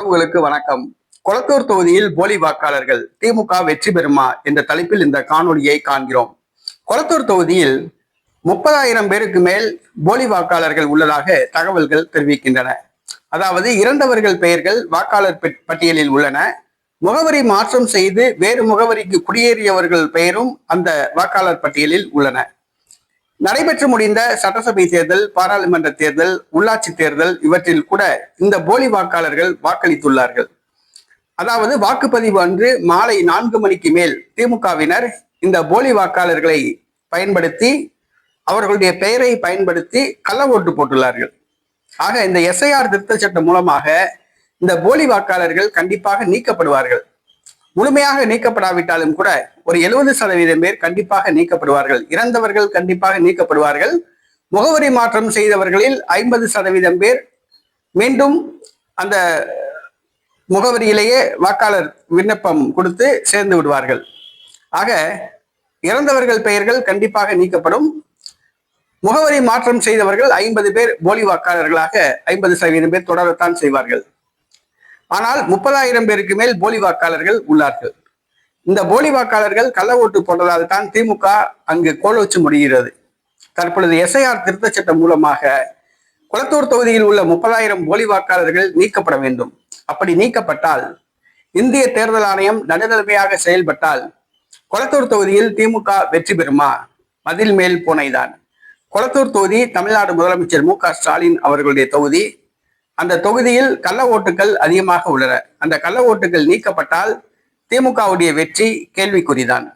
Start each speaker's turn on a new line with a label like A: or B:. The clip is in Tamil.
A: உறவுகளுக்கு வணக்கம். கொளத்தூர் தொகுதியில் போலி வாக்காளர்கள் திமுக வெற்றி பெறுமா என்ற தலைப்பில் இந்த காணொளியை காண்கிறோம். கொளத்தூர் தொகுதியில் முப்பதாயிரம் பேருக்கு மேல் போலி வாக்காளர்கள் உள்ளதாக தகவல்கள் தெரிவிக்கின்றன. அதாவது இறந்தவர்கள் பெயர்கள் வாக்காளர் பட்டியலில் உள்ளன. முகவரி மாற்றம் செய்து வேறு முகவரிக்கு குடியேறியவர்கள் பெயரும் அந்த வாக்காளர் பட்டியலில் உள்ளன. நடைபெற்று முடிந்த சட்டசபை தேர்தல் பாராளுமன்ற தேர்தல் உள்ளாட்சி தேர்தல் இவற்றில் கூட இந்த போலி வாக்காளர்கள் வாக்களித்துள்ளார்கள். அதாவது வாக்குப்பதிவு அன்று மாலை நான்கு மணிக்கு மேல் திமுகவினர் இந்த போலி வாக்காளர்களை பயன்படுத்தி அவர்களுடைய பெயரை பயன்படுத்தி கள்ள ஓட்டு போட்டுள்ளார்கள். ஆக இந்த எஸ்ஐஆர் திருத்த சட்டம் மூலமாக இந்த போலி வாக்காளர்கள் கண்டிப்பாக நீக்கப்படுவார்கள். முழுமையாக நீக்கப்படாவிட்டாலும் கூட ஒரு எழுபது சதவீதம் பேர் கண்டிப்பாக நீக்கப்படுவார்கள். இறந்தவர்கள் கண்டிப்பாக நீக்கப்படுவார்கள். முகவரி மாற்றம் செய்தவர்களில் ஐம்பது சதவீதம் பேர் மீண்டும் அந்த முகவரியிலேயே வாக்காளர் விண்ணப்பம் கொடுத்து சேர்ந்து விடுவார்கள். ஆக இறந்தவர்கள் பெயர்கள் கண்டிப்பாக நீக்கப்படும். முகவரி மாற்றம் செய்தவர்கள் ஐம்பது பேர் போலி வாக்காளர்களாக ஐம்பது சதவீதம் பேர் தொடரத்தான் செய்வார்கள். ஆனால் முப்பதாயிரம் பேருக்கு மேல் போலி வாக்காளர்கள் உள்ளார்கள். இந்த போலி வாக்காளர்கள் கள்ள ஓட்டு போட்டதால் தான் திமுக அங்கு கோல் வச்சு முடிகிறது. தற்பொழுது எஸ்ஐஆர் திருத்தச் சட்டம் மூலமாக குளத்தூர் தொகுதியில் உள்ள முப்பதாயிரம் போலி வாக்காளர்கள் நீக்கப்பட வேண்டும். அப்படி நீக்கப்பட்டால் இந்திய தேர்தல் ஆணையம் நடுநிலைமையாக செயல்பட்டால் கொளத்தூர் தொகுதியில் திமுக வெற்றி பெறுமா? மதில் மேல் பூனைதான். கொளத்தூர் தொகுதி தமிழ்நாடு முதலமைச்சர் மு க ஸ்டாலின் அவர்களுடைய தொகுதி அந்த தொகுதியில் கள்ள ஓட்டுகள் அதிகமாக உள்ளன. அந்த கள்ள ஓட்டுகள் நீக்கப்பட்டால் திமுகவுடைய வெற்றி கேள்விக்குறிதான்.